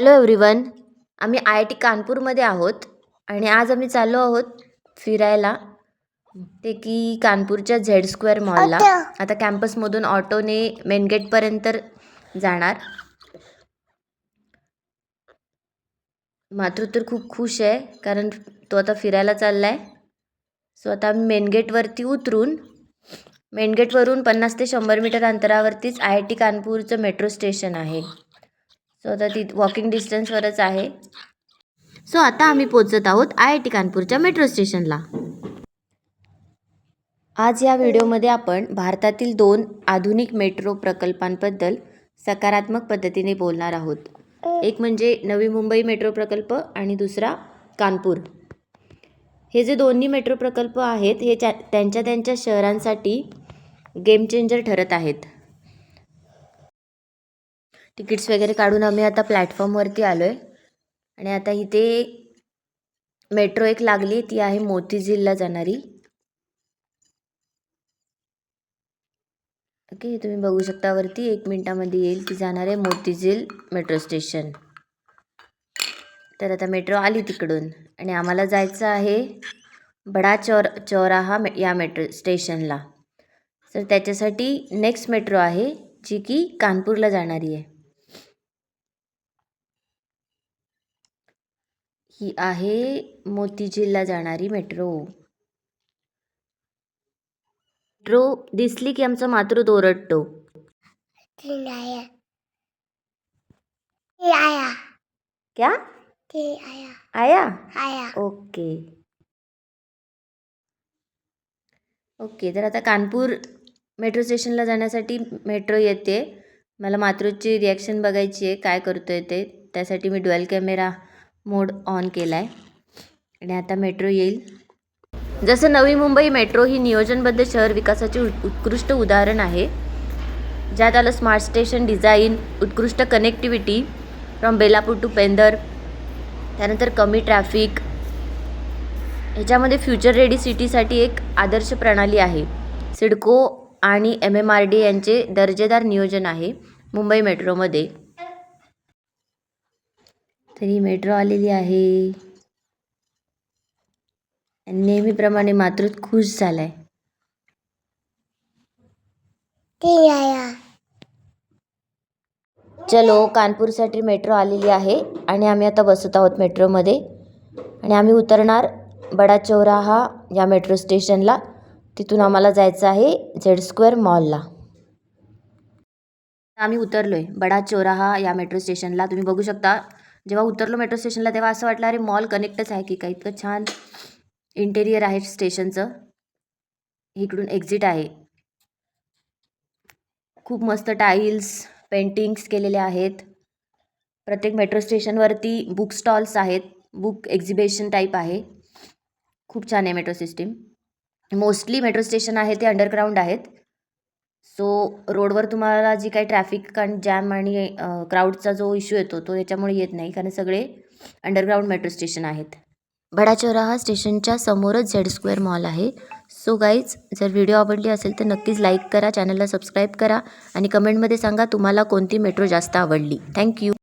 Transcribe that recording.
Hello everyone आम्ही I I T कानपूरमध्ये आहोत आणि आज आम्ही चाललो आहोत फिरायला. ते की कानपूरच्या झेड स्क्वेअर मॉलला. आता कॅम्पसमधून ऑटोने मेन गेटपर्यंत जाणार. मातृ तर खूप खुश आहे कारण तो आता फिरायला चालला आहे सो आता आम्ही मेन गेटवरती उतरून मेन गेटवरून पन्नास ते शंभर मीटर अंतरावरतीच आय आय टी कानपूरचं मेट्रो स्टेशन आहे. सो आता ती वॉकिंग डिस्टन्सवरच आहे. सो आता आम्ही पोचत आहोत आय आय टी कानपूरच्या मेट्रो स्टेशनला आज या व्हिडिओमध्ये आपण भारतातील दोन आधुनिक मेट्रो प्रकल्पांबद्दल सकारात्मक पद्धतीने बोलणार आहोत. एक म्हणजे नवी मुंबई मेट्रो प्रकल्प आणि दुसरा कानपूर. हे जे दोन्ही मेट्रो प्रकल्प आहेत हे त्या त्यांच्या त्यांच्या शहरांसाठी गेम चेंजर ठरत आहेत. तिकीट्स वगैरे काढून आम्ही आता प्लॅटफॉर्मवरती आलो आहे आणि आता इथे मेट्रो एक लागली ती आहे मोतीझीलला जाणारी. ओके तुम्ही बघू शकता वरती एक मिनटामध्ये येईल ती जाणार आहे मोतीझील मेट्रो स्टेशन तर आता मेट्रो आली तिकडून. आणि आम्हाला जायचं आहे बडा चौर चौराहा मे या मेट्रो स्टेशनला तर त्याच्यासाठी नेक्स्ट मेट्रो आहे जी की कानपूरला जाणारी आहे. ही आहे मोतीझीलला जाणारी मेट्रो. मेट्रो दिसली की आमचा मातृ ओरडतो आया ते आया क्या? आया आया? आया. ओके. ओके तर आता कानपूर मेट्रो स्टेशनला जाण्यासाठी मेट्रो येते. मला मातृची रिॲक्शन बघायची आहे काय करतो आहे ते. त्यासाठी मी डुएल कॅमेरा मोड ऑन केला आहे आणि आता मेट्रो येईल. जसं नवी मुंबई मेट्रो ही नियोजनबद्ध शहर विकासाचे उत्कृष्ट उदाहरण आहे. ज्यात आलं स्मार्ट स्टेशन डिझाईन उत्कृष्ट connectivity from Belapur to Pendhar त्यानंतर कमी ट्रॅफिक. ह्याच्यामध्ये फ्युचर रेडी सिटीसाठी एक आदर्श प्रणाली आहे. सिडको आणि एम एम आर डी यांचे दर्जेदार नियोजन आहे मुंबई मेट्रोमध्ये. तरी मेट्रो आलेली आहे. आणि नेहमीप्रमाणे मातृ खुश झालाय. चलो कानपूरसाठी मेट्रो आलेली आहे आणि आम्ही आता बसत आहोत मेट्रोमध्ये. आणि आम्ही उतरणार बडा चौराहा या मेट्रो स्टेशनला. तिथून आम्हाला जायचं आहे झेड स्क्वेअर मॉलला. आम्ही उतरलो आहे बडा चौराहा या मेट्रो स्टेशनला. तुम्ही बघू शकता जेव्हा उतरलो मेट्रो स्टेशनला तेव्हा असं वाटलं अरे मॉल कनेक्टच आहे की काय? इतकं छान इंटेरियर आहे स्टेशनचं इकडून एक्झिट आहे. खूप मस्त टाईल्स पेंटिंग्स केलेले आहेत. प्रत्येक मेट्रो स्टेशनवरती बुक स्टॉल्स आहेत. बुक एक्झिबिशन टाईप आहे. खूप छान आहे metro system mostly metro station आहे ते अंडरग्राऊंड आहेत. सो रोडवर तुम्हाला जी काही ट्रॅफिक आणि जॅम आणि क्राऊडचा जो इश्यू येतो तो याच्यामुळे येत नाही. कारण सगळे अंडरग्राऊंड मेट्रो स्टेशन आहेत. भडाचोरा हा स्टेशनच्या समोरच झेड स्क्वेअर मॉल आहे. सो गाईज जर व्हिडिओ आवडली असेल तर नक्कीच लाईक करा चॅनलला सबस्क्राईब करा आणि कमेंटमध्ये सांगा तुम्हाला कोणती मेट्रो जास्त आवडली. थँक्यू